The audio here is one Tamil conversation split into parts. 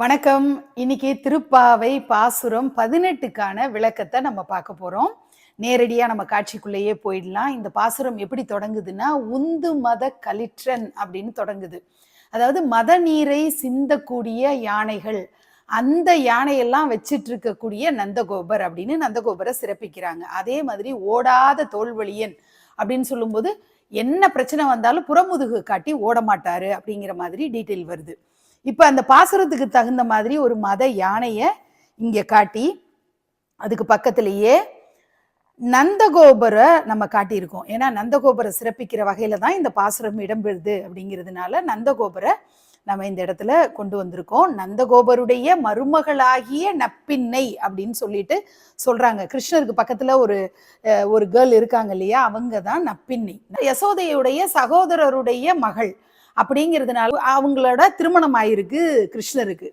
வணக்கம். இன்னைக்கு திருப்பாவை பாசுரம் பதினெட்டுக்கான விளக்கத்தை நம்ம பார்க்க போறோம். நேரடியாக நம்ம காட்சிக்குள்ளேயே போயிடலாம். இந்த பாசுரம் எப்படி தொடங்குதுன்னா உந்து மத கலிற்றன் அப்படின்னு தொடங்குது. அதாவது மத நீரை சிந்தக்கூடிய யானைகள் அந்த யானையெல்லாம் வச்சிட்டு இருக்கக்கூடிய நந்தகோபர் அப்படின்னு நந்தகோபரை சிறப்பிக்கிறாங்க. அதே மாதிரி ஓடாத தோல்வழியன் அப்படின்னு சொல்லும்போது என்ன பிரச்சனை வந்தாலும் புறமுதுகு காட்டி ஓட மாட்டாரு அப்படிங்கிற மாதிரி டீட்டெயில் வருது. இப்போ அந்த பாசுரத்துக்கு தகுந்த மாதிரி ஒரு மத யானையை இங்கே காட்டி அதுக்கு பக்கத்திலேயே நந்தகோபுர நம்ம காட்டியிருக்கோம். ஏன்னா நந்தகோபுர சிறப்பிக்கிற வகையில தான் இந்த பாசுரம் இடம்பெறுது அப்படிங்கிறதுனால நந்தகோபுர நம்ம இந்த இடத்துல கொண்டு வந்திருக்கோம். நந்தகோபருடைய மருமகளாகிய நப்பின்னை அப்படின்னு சொல்லிட்டு சொல்றாங்க. கிருஷ்ணருக்கு பக்கத்துல ஒரு ஒரு கேர்ள் இருக்காங்க இல்லையா? அவங்க தான் நப்பின்னை. யசோதையுடைய சகோதரருடைய மகள். அப்படிங்கிறதுனால அவங்களோட திருமணம் ஆயிருக்கு கிருஷ்ணருக்கு.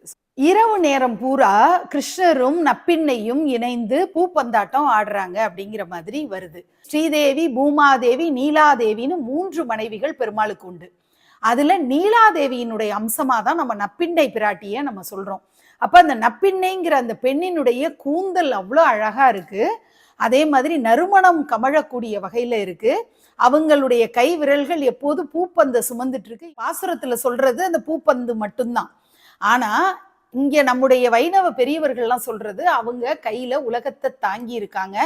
இரவு நேரம் பூரா கிருஷ்ணரும் நப்பின்னையும் இணைந்து பூப்பந்தாட்டம் ஆடுறாங்க அப்படிங்கிற மாதிரி வருது. ஸ்ரீதேவி பூமாதேவி நீலாதேவின்னு மூன்று மனைவிகள் பெருமாளுக்கு உண்டு. அதுல நீலாதேவியினுடைய அம்சமா தான் நம்ம நப்பிண்டை பிராட்டிய நம்ம சொல்றோம். அப்ப அந்த நப்பிண்ணைங்கிற அந்த பெண்ணினுடைய கூந்தல் அவ்வளோ அழகா இருக்கு. அதே மாதிரி நறுமணம் கமழக்கூடிய வகையில இருக்கு. அவங்களுடைய கை விரல்கள் எப்போது பூப்பந்த சுமந்துட்டு இருக்கு. பாசுரத்துல சொல்றது அந்த பூப்பந்து மட்டும்தான். ஆனா இங்க நம்முடைய வைணவ பெரியவர்கள்லாம் சொல்றது அவங்க கையில உலகத்தை தாங்கி இருக்காங்க.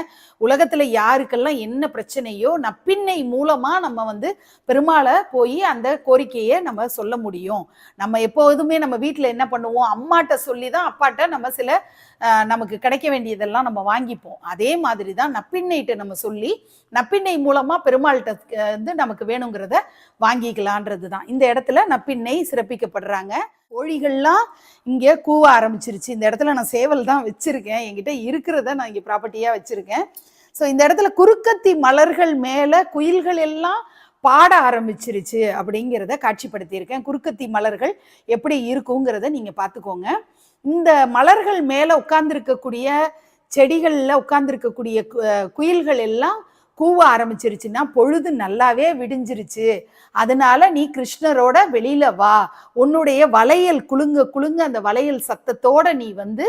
உலகத்துல யாருக்கெல்லாம் என்ன பிரச்சனையோ நப்பின்னை மூலமா நம்ம வந்து பெருமாளை போய் அந்த கோரிக்கையை நம்ம சொல்ல முடியும். நம்ம எப்போதுமே நம்ம வீட்டுல என்ன பண்ணுவோம்? அம்மாட்ட சொல்லி தான் அப்பாட்ட நம்ம சில நமக்கு கிடைக்க வேண்டியதெல்லாம் நம்ம வாங்கிப்போம். அதே மாதிரி தான் நப்பிண்ணைகிட்ட நம்ம சொல்லி நப்பின்னை மூலமா பெருமாள்கிட்ட வந்து நமக்கு வேணுங்கிறத வாங்கிக்கலான்றது தான் இந்த இடத்துல நப்பின்னை சிறப்பிக்கப்படுறாங்க. கோழிகள்லாம் இங்கே கூவ ஆரம்பிச்சிருச்சு. இந்த இடத்துல நான் சேவல் தான் வச்சுருக்கேன். என்கிட்ட இருக்கிறத நான் இங்கே ப்ராப்பர்ட்டியாக வச்சுருக்கேன். ஸோ இந்த இடத்துல குறுக்கத்தி மலர்கள் மேலே குயில்கள் எல்லாம் பாட ஆரம்பிச்சிருச்சு அப்படிங்கிறத காட்சிப்படுத்தியிருக்கேன். குறுக்கத்தி மலர்கள் எப்படி இருக்குங்கிறத நீங்கள் பார்த்துக்கோங்க. இந்த மலர்கள் மேலே உட்கார்ந்துருக்கக்கூடிய செடிகளில் உட்கார்ந்துருக்கக்கூடிய குயில்கள் எல்லாம் கூவ ஆரம்பிச்சிருச்சுன்னா பொழுது நல்லாவே விடிஞ்சிருச்சு. அதனால நீ கிருஷ்ணரோட வெளியில வா. உன்னுடைய வளையல் குலுங்க குலுங்க அந்த வளையல் சத்தத்தோட நீ வந்து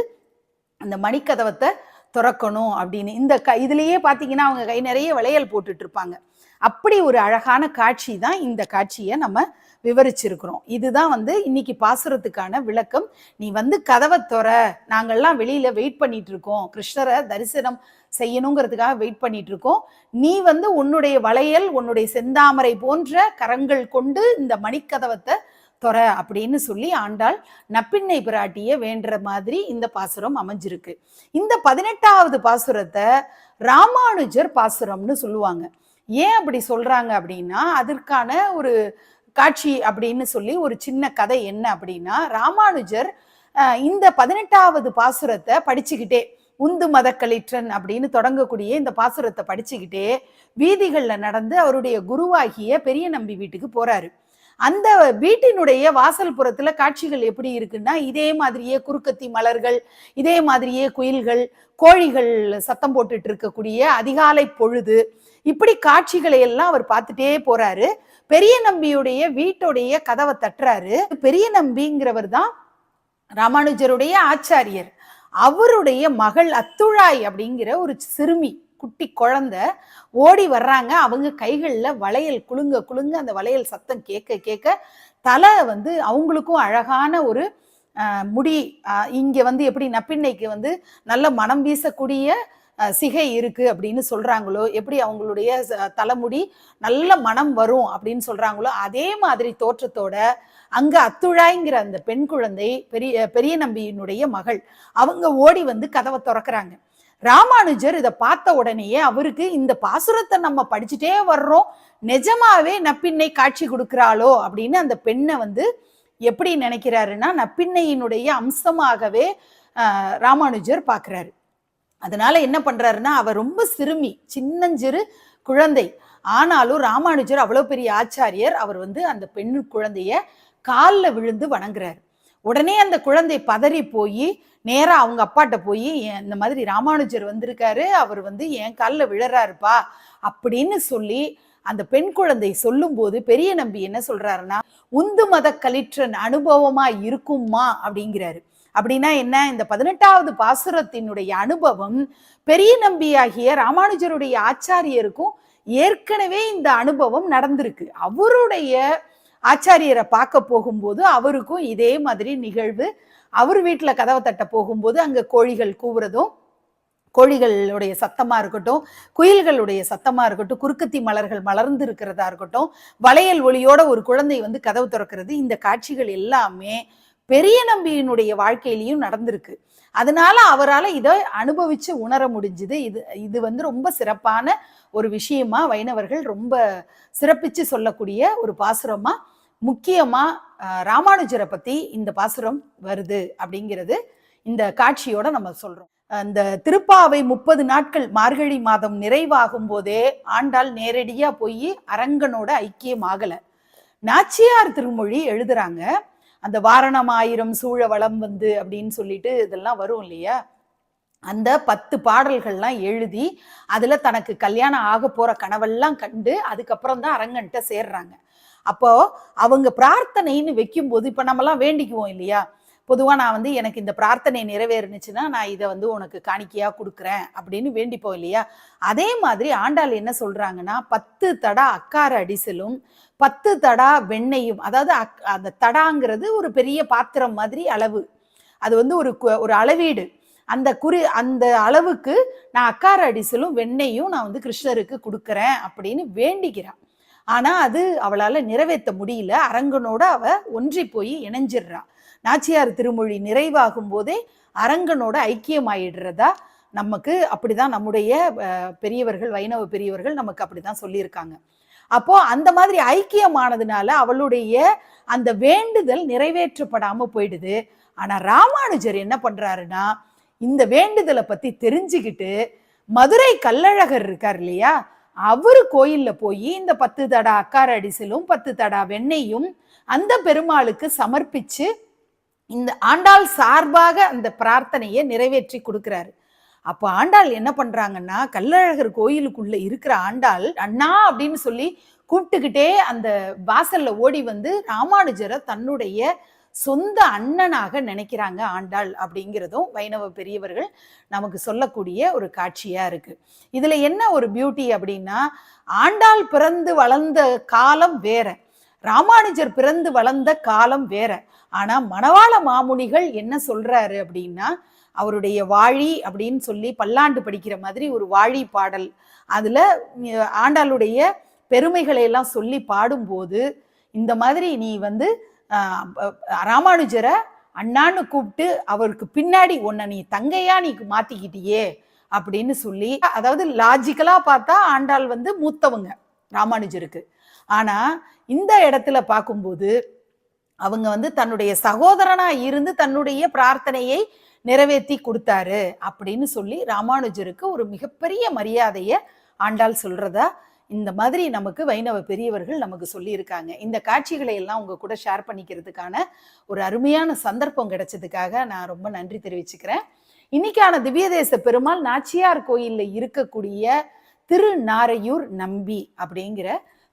அந்த மணிக்கதவத்தை திறக்கணும் அப்படின்னு. இந்த க இதுலயே பாத்தீங்கன்னா அவங்க கை நிறைய வளையல் போட்டுட்டு இருப்பாங்க. அப்படி ஒரு அழகான காட்சி தான் இந்த காட்சியை நம்ம விவரிச்சிருக்கிறோம். இதுதான் வந்து இன்னைக்கு பாசுரத்துக்கான விளக்கம். நீ வந்து கதவை தொற. நாங்கள்லாம் வெளியில வெயிட் பண்ணிட்டு இருக்கோம் கிருஷ்ணரை தரிசனம் செய்யணுங்கிறதுக்காக வெயிட் பண்ணிட்டு இருக்கோம் நீ வந்து உன்னுடைய வளையல் உன்னுடைய செந்தாமரை போன்ற கரங்கள் கொண்டு இந்த மணிக்கதவத்தை தொற அப்படின்னு சொல்லி ஆண்டாள் நப்பிண்ணை பிராட்டிய வேண்டுற மாதிரி இந்த பாசுரம் அமைஞ்சிருக்கு. இந்த பதினெட்டாவது பாசுரத்தை ராமானுஜர் பாசுரம்னு சொல்லுவாங்க. ஏன் அப்படி சொல்றாங்க அப்படின்னா அதற்கான ஒரு காட்சி அப்படின்னு சொல்லி ஒரு சின்ன கதை என்ன அப்படின்னா ராமானுஜர் இந்த பதினெட்டாவது பாசுரத்தை படிச்சுக்கிட்டே உந்து மதக்களிற்றன் அப்படின்னு தொடங்கக்கூடிய இந்த பாசுரத்தை படிச்சுக்கிட்டே வீதிகளில் நடந்து அவருடைய குருவாகிய பெரிய நம்பி வீட்டுக்கு போறாரு. அந்த வீட்டினுடைய வாசல் புறத்துல காட்சிகள் எப்படி இருக்குன்னா இதே மாதிரியே குறுக்கத்தி மலர்கள் இதே மாதிரியே குயில்கள் கோழிகள் சத்தம் போட்டுட்டு இருக்கக்கூடிய அதிகாலை பொழுது இப்படி காட்சிகளை எல்லாம் அவர் பார்த்துட்டே போறாரு. பெரிய நம்பியுடைய வீட்டுடைய கதவை தட்டுறாரு. பெரிய நம்பிங்கிறவர் தான் ராமானுஜருடைய ஆச்சாரியர். அவருடைய மகள் அத்துழாய் அப்படிங்கிற ஒரு சிறுமி குட்டி குழந்த ஓடி வர்றாங்க. அவங்க கைகளில் வளையல் குலுங்க குலுங்க அந்த வளையல் சத்தம் கேட்க கேட்க தலை வந்து அவங்களுக்கும் அழகான ஒரு முடி இங்கே வந்து எப்படி நப்பிண்ணைக்கு வந்து நல்ல மனம் வீசக்கூடிய சிகை இருக்கு அப்படின்னு சொல்றாங்களோ எப்படி அவங்களுடைய தலைமுடி நல்ல மனம் வரும் அப்படின்னு சொல்றாங்களோ அதே மாதிரி தோற்றத்தோட அங்க அத்துழாய்ங்கிற அந்த பெண் குழந்தை பெரிய பெரிய நம்பியினுடைய மகள் அவங்க ஓடி வந்து கதவை திறக்கிறாங்க. ராமானுஜர் இதை பார்த்த உடனேயே அவருக்கு இந்த பாசுரத்தை நம்ம படிச்சுட்டே வர்றோம் நிஜமாவே நப்பிண்ணை காட்சி கொடுக்கிறாளோ அப்படின்னு அந்த பெண்ணை வந்து எப்படி நினைக்கிறாருன்னா நப்பிண்ணையினுடைய அம்சமாகவே ராமானுஜர் பார்க்குறாரு. அதனால என்ன பண்றாருன்னா அவர் ரொம்ப சிறுமி சின்னஞ்சிறு குழந்தை. ஆனாலும் ராமானுஜர் அவ்வளோ பெரிய ஆச்சாரியர். அவர் வந்து அந்த பெண் குழந்தைய காலில் விழுந்து வணங்குறாரு. உடனே அந்த குழந்தை பதறி போய் நேராக அவங்க அப்பாட்ட போய் "என் இந்த மாதிரி ராமானுஜர் வந்திருக்காரு அவர் வந்து என் காலில் விழறாருப்பா அப்படின்னு சொல்லி அந்த பெண் குழந்தை சொல்லும்போது பெரிய நம்பி என்ன சொல்றாருன்னா உந்து மத கலிற்றன் அனுபவமா இருக்குமா அப்படிங்கிறாரு. அப்படின்னா என்ன? இந்த பதினெட்டாவது பாசுரத்தினுடைய அனுபவம் பெரிய நம்பியாகிய ராமானுஜருடைய ஆச்சாரியருக்கும் ஏற்கனவே இந்த அனுபவம் நடந்திருக்கு. அவருடைய ஆச்சாரியரை பார்க்க போகும்போது அவருக்கும் இதே மாதிரி நிகழ்வு. அவர் வீட்டில் கதவை தட்ட போகும்போது அங்கே கோழிகள் கூவுறதும் கோழிகளுடைய சத்தமாக இருக்கட்டும் குயில்களுடைய சத்தமாக இருக்கட்டும் குறுக்கத்தி மலர்கள் மலர்ந்து இருக்கிறதா இருக்கட்டும் வளையல் ஒளியோட ஒரு குழந்தை வந்து கதவு திறக்கிறது. இந்த காட்சிகள் எல்லாமே பெரிய நம்பியினுடைய வாழ்க்கையிலையும் நடந்திருக்கு. அதனால அவரால் இதை அனுபவிச்சு உணர முடிஞ்சுது. இது இது வந்து ரொம்ப சிறப்பான ஒரு விஷயமா வைணவர்கள் ரொம்ப சிறப்பிச்சு சொல்லக்கூடிய ஒரு பாசுரமா முக்கியமா ராமானுஜரை பத்தி இந்த பாசுரம் வருது அப்படிங்கிறது இந்த காட்சியோட நம்ம சொல்றோம். அந்த திருப்பாவை முப்பது நாட்கள் மார்கழி மாதம் நிறைவாகும் போதே ஆண்டாள் நேரடியா போய் அரங்கனோட ஐக்கியம் ஆகல நாச்சியார் திருமொழி எழுதுறாங்க. அந்த வாரணம் ஆயிரம் சூழ வளம் வந்து அப்படின்னு சொல்லிட்டு இதெல்லாம் வரும் இல்லையா? அந்த பத்து பாடல்கள்லாம் எழுதி அதுல தனக்கு கல்யாணம் ஆக போற கனவெல்லாம் கண்டு அதுக்கப்புறம் தான் அரங்கன்ட்ட சேர்றாங்க. அப்போ அவங்க பிரார்த்தனைன்னு வைக்கும்போது இப்ப நம்மலாம் வேண்டிக்குவோம் இல்லையா? பொதுவாக நான் வந்து எனக்கு இந்த பிரார்த்தனை நிறைவேறுனுச்சுன்னா நான் இதை வந்து உனக்கு காணிக்கையாக கொடுக்குறேன் அப்படின்னு வேண்டிப்போம் இல்லையா? அதே மாதிரி ஆண்டாள் என்ன சொல்கிறாங்கன்னா பத்து தடா அக்கார அடிசலும் பத்து தடா வெண்ணையும் அதாவது அக்- அந்த தடாங்கிறது ஒரு பெரிய பாத்திரம் மாதிரி அளவு. அது வந்து ஒரு கு- ஒரு அளவீடு. அந்த குறி அந்த அளவுக்கு நான் அக்கார அடிசலும் வெண்ணையும் நான் வந்து கிருஷ்ணருக்கு கொடுக்குறேன் அப்படின்னு வேண்டிக்கிறான் ஆனால் அது அவளால் நிறைவேற்ற முடியல. அரங்கனோட அவ ஒன்றி போய் இணைஞ்சிடுறா. நாச்சியார் திருமொழி நிறைவாகும் போதே அரங்கனோட ஐக்கியமாயிடுறதா நமக்கு அப்படிதான் நம்முடைய பெரியவர்கள் வைணவ பெரியவர்கள் நமக்கு அப்படிதான் சொல்லியிருக்காங்க. அப்போ அந்த மாதிரி ஐக்கியமானதுனால அவளுடைய அந்த வேண்டுதல் நிறைவேற்றப்படாம போயிடுது. ஆனா ராமானுஜர் என்ன பண்றாருன்னா இந்த வேண்டுதலை பத்தி தெரிஞ்சுக்கிட்டு மதுரை கள்ளழகர் இருக்கார் இல்லையா அவரு கோயில்ல போய் இந்த பத்து தடா அக்கார அடிசலும் பத்து தடா வெண்ணையும் அந்த பெருமாளுக்கு சமர்ப்பிச்சு இந்த ஆண்டாள் சார்பாக அந்த பிரார்த்தனையை நிறைவேற்றி கொடுக்கிறாரு. அப்போ ஆண்டாள் என்ன பண்றாங்கன்னா கள்ளழகர் கோயிலுக்குள்ள இருக்கிற ஆண்டாள் அண்ணா அப்படின்னு சொல்லி கூப்பிட்டுக்கிட்டே அந்த வாசல்ல ஓடி வந்து ராமானுஜரை தன்னுடைய சொந்த அண்ணனாக நினைக்கிறாங்க ஆண்டாள் அப்படிங்கிறதும் வைணவ பெரியவர்கள் நமக்கு சொல்லக்கூடிய ஒரு காட்சியா இருக்கு. இதுல என்ன ஒரு பியூட்டி அப்படின்னா ஆண்டாள் பிறந்து வளர்ந்த காலம் வேற. ராமானுஜர் பிறந்து வளர்ந்த காலம் வேற. ஆனா மணவாள மாமுனிகள் என்ன சொல்றாரு அப்படின்னா அவருடைய வாழி அப்படின்னு சொல்லி பல்லாண்டு படிக்கிற மாதிரி ஒரு வாழி பாடல். அதுல ஆண்டாளுடைய பெருமைகளை எல்லாம் சொல்லி பாடும்போது இந்த மாதிரி நீ வந்து ராமானுஜரை அண்ணான்னு கூப்பிட்டு அவருக்கு பின்னாடி உன்னை நீ தங்கையா நீ மாத்திக்கிட்டியே அப்படின்னு சொல்லி அதாவது லாஜிக்கலா பார்த்தா ஆண்டாள் வந்து மூத்தவங்க ராமானுஜருக்கு. ஆனால் இந்த இடத்துல பார்க்கும்போது அவங்க வந்து தன்னுடைய சகோதரனா இருந்து தன்னுடைய பிரார்த்தனையை நிறைவேற்றி கொடுத்தாரு அப்படின்னு சொல்லி ராமானுஜருக்கு ஒரு மிகப்பெரிய மரியாதையை ஆண்டாள் சொல்றதா இந்த மாதிரி நமக்கு வைணவ பெரியவர்கள் நமக்கு சொல்லியிருக்காங்க. இந்த காட்சிகளை எல்லாம் உங்க கூட ஷேர் பண்ணிக்கிறதுக்கான ஒரு அருமையான சந்தர்ப்பம் கிடைச்சதுக்காக நான் ரொம்ப நன்றி தெரிவிச்சுக்கிறேன். இன்னைக்கான திவ்யதேச பெருமாள் நாச்சியார் கோயிலில் இருக்கக்கூடிய திருநாரையூர் நம்பி அப்படிங்கிற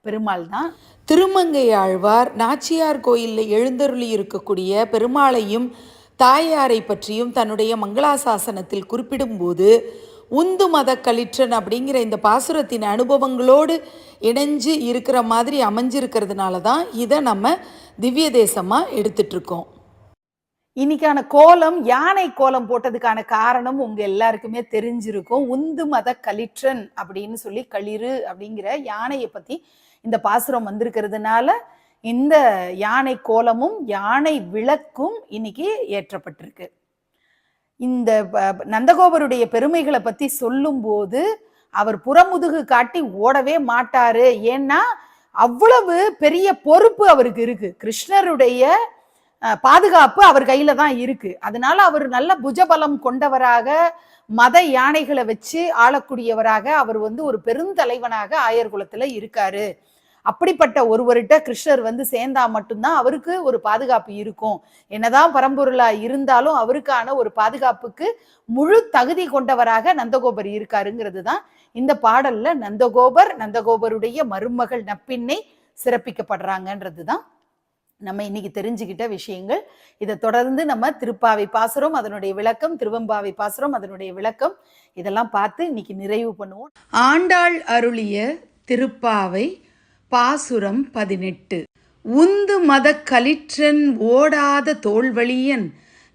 பெருமாள் தான் திருமங்கை ஆழ்வார் நாச்சியார் கோயிலில் எழுந்தருளி இருக்கக்கூடிய பெருமாளையும் தாயாரை பற்றியும் தன்னுடைய மங்களாசாசனத்தில் குறிப்பிடும்போது உந்து மத கலிற்றன் அப்படிங்கிற இந்த பாசுரத்தின் அனுபவங்களோடு இணைஞ்சு இருக்கிற மாதிரி அமைஞ்சிருக்கிறதுனால தான் இதை நம்ம திவ்ய தேசமாக எடுத்துட்டு இருக்கோம் இன்னைக்கான கோலம் யானை கோலம் போட்டதுக்கான காரணம் உங்க எல்லாருக்குமே தெரிஞ்சிருக்கும். உந்து மத கலிற்றன் அப்படின்னு சொல்லி களிறு அப்படிங்கிற யானையை பத்தி இந்த பாசுரம் வந்திருக்கிறதுனால இந்த யானை கோலமும் யானை விளக்கும் இன்னைக்கு ஏற்றப்பட்டிருக்கு. இந்த ப- நந்தகோபருடைய பெருமைகளை பத்தி சொல்லும்போது அவர் புறமுதுகு காட்டி ஓடவே மாட்டாரு. ஏன்னா அவ்வளவு பெரிய பொறுப்பு அவருக்கு இருக்கு. கிருஷ்ணருடைய பாதுகாப்பு அவர் கையில தான் இருக்கு. அதனால அவர் நல்ல புஜபலம் கொண்டவராக மத யானைகளை வச்சு ஆளக்கூடியவராக அவர் வந்து ஒரு பெருந்தலைவனாக ஆயர் குலத்துல இருக்காரு. அப்படிப்பட்ட ஒருவர்கிட்ட கிருஷ்ணர் வந்து சேர்ந்தா மட்டும்தான் அவருக்கு ஒரு பாதுகாப்பு இருக்கும். என்னதான் பரம்பொருளா இருந்தாலும் அவருக்கான ஒரு பாதுகாப்புக்கு முழு தகுதி கொண்டவராக நந்தகோபர் இருக்காருங்கிறது தான் இந்த பாடல்ல நந்தகோபர் நந்தகோபருடைய மருமகள் நப்பின்னை சிறப்பிக்கப்படுறாங்கன்றது தான் நம்ம இன்னைக்கு தெரிஞ்சுக்கிட்ட விஷயங்கள். இதை தொடர்ந்து நம்ம திருப்பாவை பாசுரம் அதனுடைய விளக்கம் திருவம்பாவை பாசுரம் அதனுடைய விளக்கம் இதெல்லாம் பார்த்து இன்னைக்கு நிறைவு பண்ணுவோம். ஆண்டாள் அருளிய திருப்பாவை பாசுரம் பதினெட்டு. உந்து மத கலிற்றன் ஓடாத தோல்வழியன்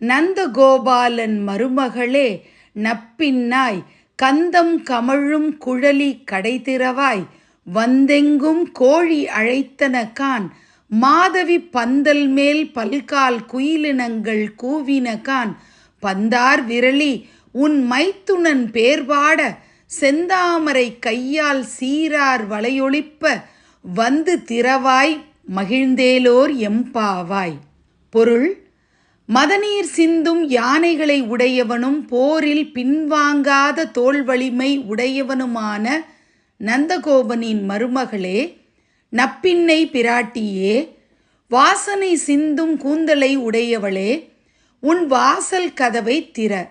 நந்தகோபாலன் மருமகளே நப்பின்னாய் கந்தம் கமழும் குழலி கடைதிறவாய் வந்தெங்கும் கோழி அழைத்தன கான் மாதவி பந்தல் மேல் பல்கால் குயிலினங்கள் கூவின கான் பந்தார் விரலி உன் மைத்துனன் பேர்பாட செந்தாமரை கையால் சீரார் வளையொழிப்ப வந்து திறவாய் மகிழ்ந்தேலோர் எம்பாவாய். பொருள் மதநீர் சிந்தும் யானைகளை உடையவனும் போரில் பின்வாங்காத தோல் வலிமை உடையவனுமான நந்தகோபனின் மருமகளே நப்பின்னை பிராட்டியே வாசனை சிந்தும் கூந்தலை உடையவளே உன் வாசல் கதவை திற.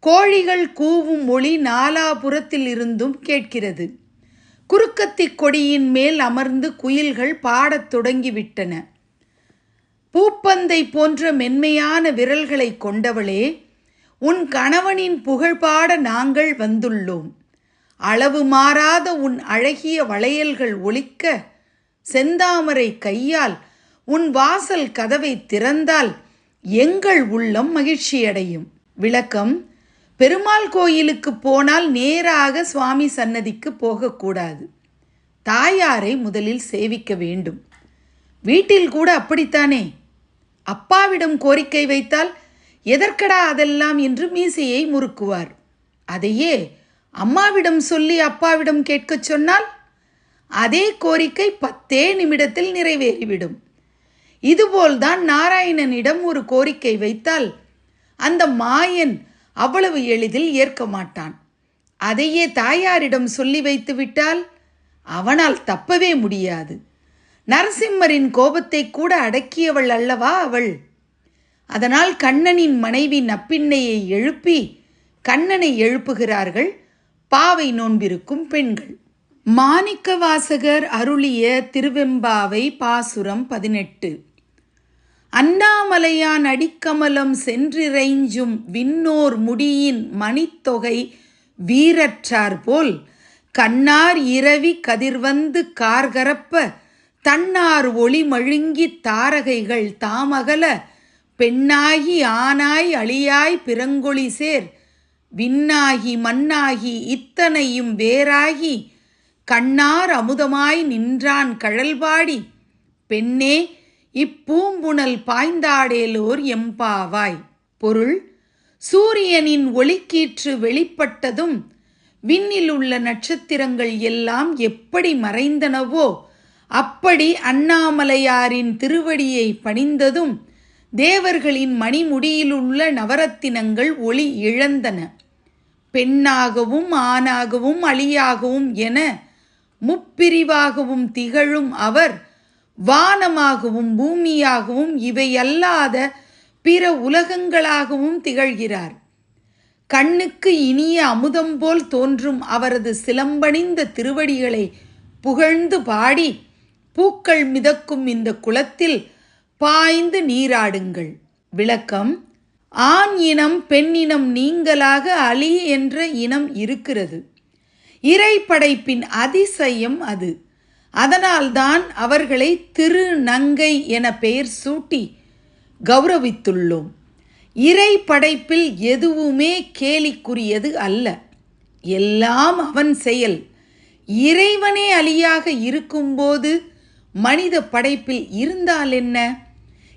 கோழிகள் கூவும் ஒளி நாலாபுறத்தில் இருந்தும் கேட்கிறது. குறுக்கத்தி கொடியின் மேல் அமர்ந்து குயில்கள் பாடத் தொடங்கிவிட்டன. பூப்பந்தை போன்ற மென்மையான விரல்களை கொண்டவளே உன் கணவனின் புகழ்பாட நாங்கள் வந்துள்ளோம். அளவு மாறாத உன் அழகிய வளையல்கள் ஒழிக்க செந்தாமரை கையால் உன் வாசல் கதவை திறந்தால் எங்கள் உள்ளம் மகிழ்ச்சியடையும். விளக்கம் பெருமாள் கோயிலுக்கு போனால் நேராக சுவாமி சன்னதிக்கு போகக்கூடாது. தாயாரை முதலில் சேவிக்க வேண்டும். வீட்டில் கூட அப்படித்தானே? அப்பாவிடம் கோரிக்கை வைத்தால் எதற்கடா அதெல்லாம் என்று மீசையை முறுக்குவார். அதையே அம்மாவிடம் சொல்லி அப்பாவிடம் கேட்கச் சொன்னால் அதே கோரிக்கை பத்தே நிமிடத்தில் நிறைவேறிவிடும். இதுபோல்தான் நாராயணனிடம் ஒரு கோரிக்கை வைத்தால் அந்த மாயன் அவ்வளவு எளிதில் ஏற்க மாட்டான். அதையே தாயாரிடம் சொல்லி வைத்து விட்டால் அவனால் தப்பவே முடியாது. நரசிம்மரின் கோபத்தை கூட அடக்கியவள் அல்லவா அவள்? அதனால் கண்ணனின் மனைவி நப்பின்னையை எழுப்பி கண்ணனை எழுப்புகிறார்கள் பாவை நோன்பிருக்கும் பெண்கள். மாணிக்கவாசகர் அருளிய திருவெம்பாவை பாசுரம் பதினெட்டு. அண்ணாமலையான் அடிக்கமலம் சென்றிறைஞ்சும் விண்ணோர் முடியின் மணித்தொகை வீரற்றார் போல் கண்ணார் இரவி கதிர்வந்து கார்கரப்ப தன்னார் ஒளி மழுங்கித் தாரகைகள் தாமகல பெண்ணாகி ஆனாய் அழியாய் பிறங்கொழி சேர் விண்ணாகி மண்ணாகி இத்தனையும் வேறாகி கண்ணார் அமுதமாய் நின்றான் கழல்பாடி பெண்ணே இப்பூம்புணல் பாய்ந்தாடேலோர் எம்பாவாய். பொருள் சூரியனின் ஒளிக்கீற்று வெளிப்பட்டதும் விண்ணில் உள்ள நட்சத்திரங்கள் எல்லாம் எப்படி மறைந்தனவோ அப்படி அண்ணாமலையாரின் திருவடியை பணிந்ததும் தேவர்களின் மணிமுடியிலுள்ள நவரத்தினங்கள் ஒளி இழந்தன. பெண்ணாகவும் ஆணாகவும் அழியாகவும் என முப்பிரிவாகவும் திகழும் அவர் வானமாகவும் பூமியாகவும் இவையல்லாத பிற உலகங்களாகவும் திகழ்கிறார். கண்ணுக்கு இனிய அமுதம் போல் தோன்றும் அவரது சிலம்பணிந்த திருவடிகளை புகழ்ந்து பாடி பூக்கள் மிதக்கும் இந்த குளத்தில் பாய்ந்து நீராடுங்கள். விளக்கம் ஆண் இனம் பெண்ணினம் நீங்களாக அலி என்ற இனம் இருக்கிறது. இறை படைப்பின் அதிசயம் அது. அதனால்தான் அவர்களை திருநங்கை என பெயர் சூட்டி கௌரவித்துள்ளோம். இறை படைப்பில் எதுவுமே கேலிக்குரியது அல்ல. எல்லாம் அவன் செயல். இறைவனே அலியாக இருக்கும்போது மனித படைப்பில் இருந்தால் என்ன?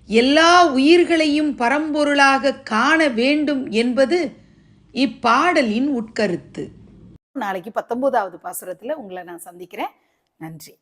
எல்லா உயிர்களையும் பரம்பொருளாக காண வேண்டும் என்பது இப்பாடலின் உட்கருத்து. நாளைக்கு பத்தொன்பதாவது பாசுரத்தில் உங்களை நான் சந்திக்கிறேன். நன்றி.